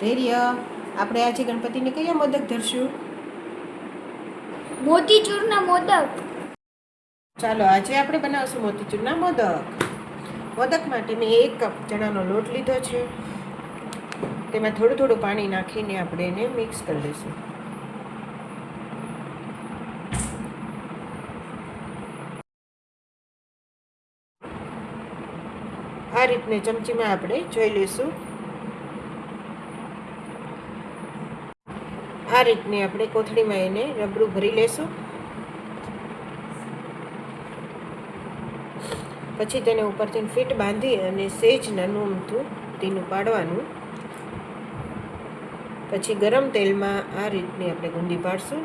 ધૈર્ય. આપણે આજે ગણપતિને કયા મોદક ધરશું? મોતીચૂરના મોદક. ચાલો આજે આપણે બનાવશું મોતીચૂરના મોદક. મોદક માટે મેં એક કપ ચણાનો લોટ લીધો છે. તેમાં થોડું થોડું પાણી નાખીને આપણે એને મિક્સ કરી લઈશું. આ રીતને ચમચીમાં આપણે જોઈ લઈશું. આ રીતની આપણે કોથળીમાં એને રબરું ભરી લેશું. પછી તેને ઉપરથી ફીટ બાંધી અને સેજ નાનું અમથું તેનું પાડવાનું. પછી ગરમ તેલમાં આ રીતની આપણે ગુંદી પાડશું.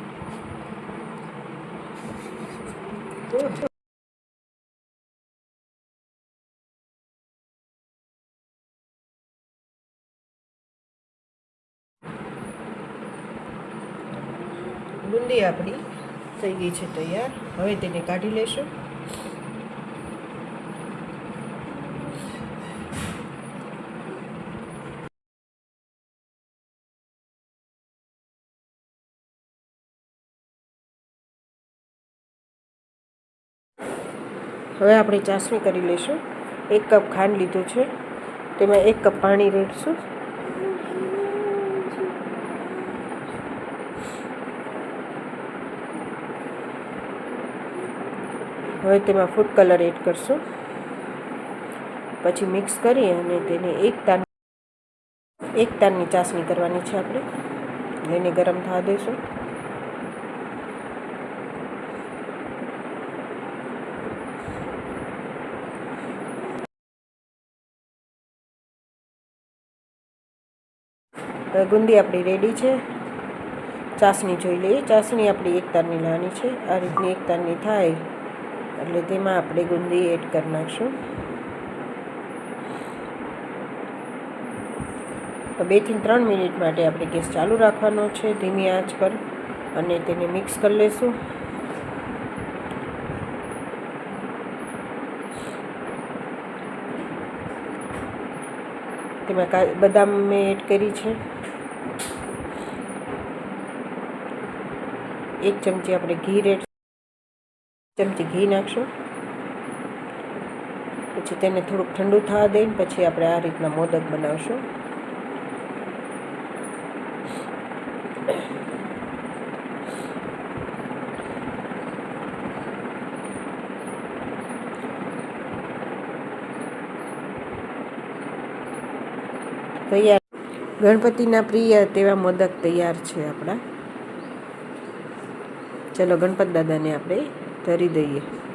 બુંદી આપણી થઈ ગઈ છે તૈયાર. હવે તેને કાઢી લેશું. હવે આપણે ચાસણી કરી લઈશું એક કપ ખાંડ લીધું છે. તેમાં એક કપ પાણી રેડશું. હવે તેમાં ફૂડ કલર એડ કરશું. પછી મિક્સ કરી અને તેને એક તાન એક તારની ચાસણી કરવાની છે આપણે. એને ગરમ થવા દઈશું. ગુંદી આપણી રેડી છે. ચાસણી જોઈ લઈએ. ચાસણી આપણી એક તારની લાની છે. આ રીતની એક તારની થાય. એટલે તેમાં આપણે ગુંદી એડ કરી નાખશું. બેથી ત્રણ મિનિટ માટે આપણે ગેસ ચાલુ રાખવાનો છે ધીમી આંચ પર અને તેને મિક્સ કરી લઈશું તેમાં બદામ મેં એડ કરી છે. એક ચમચી આપણે ઘી રેડ ચમચી ઘી નાખશું. પછી તેને થોડુંક ઠંડુ થવા દઈને પછી આપણે આ રીતના મોદક બનાવશું. તૈયાર. ગણપતિના પ્રિય તેવા મોદક તૈયાર છે આપણા. ચલો ગણપત દાદાને આપણે ધરી દઈએ.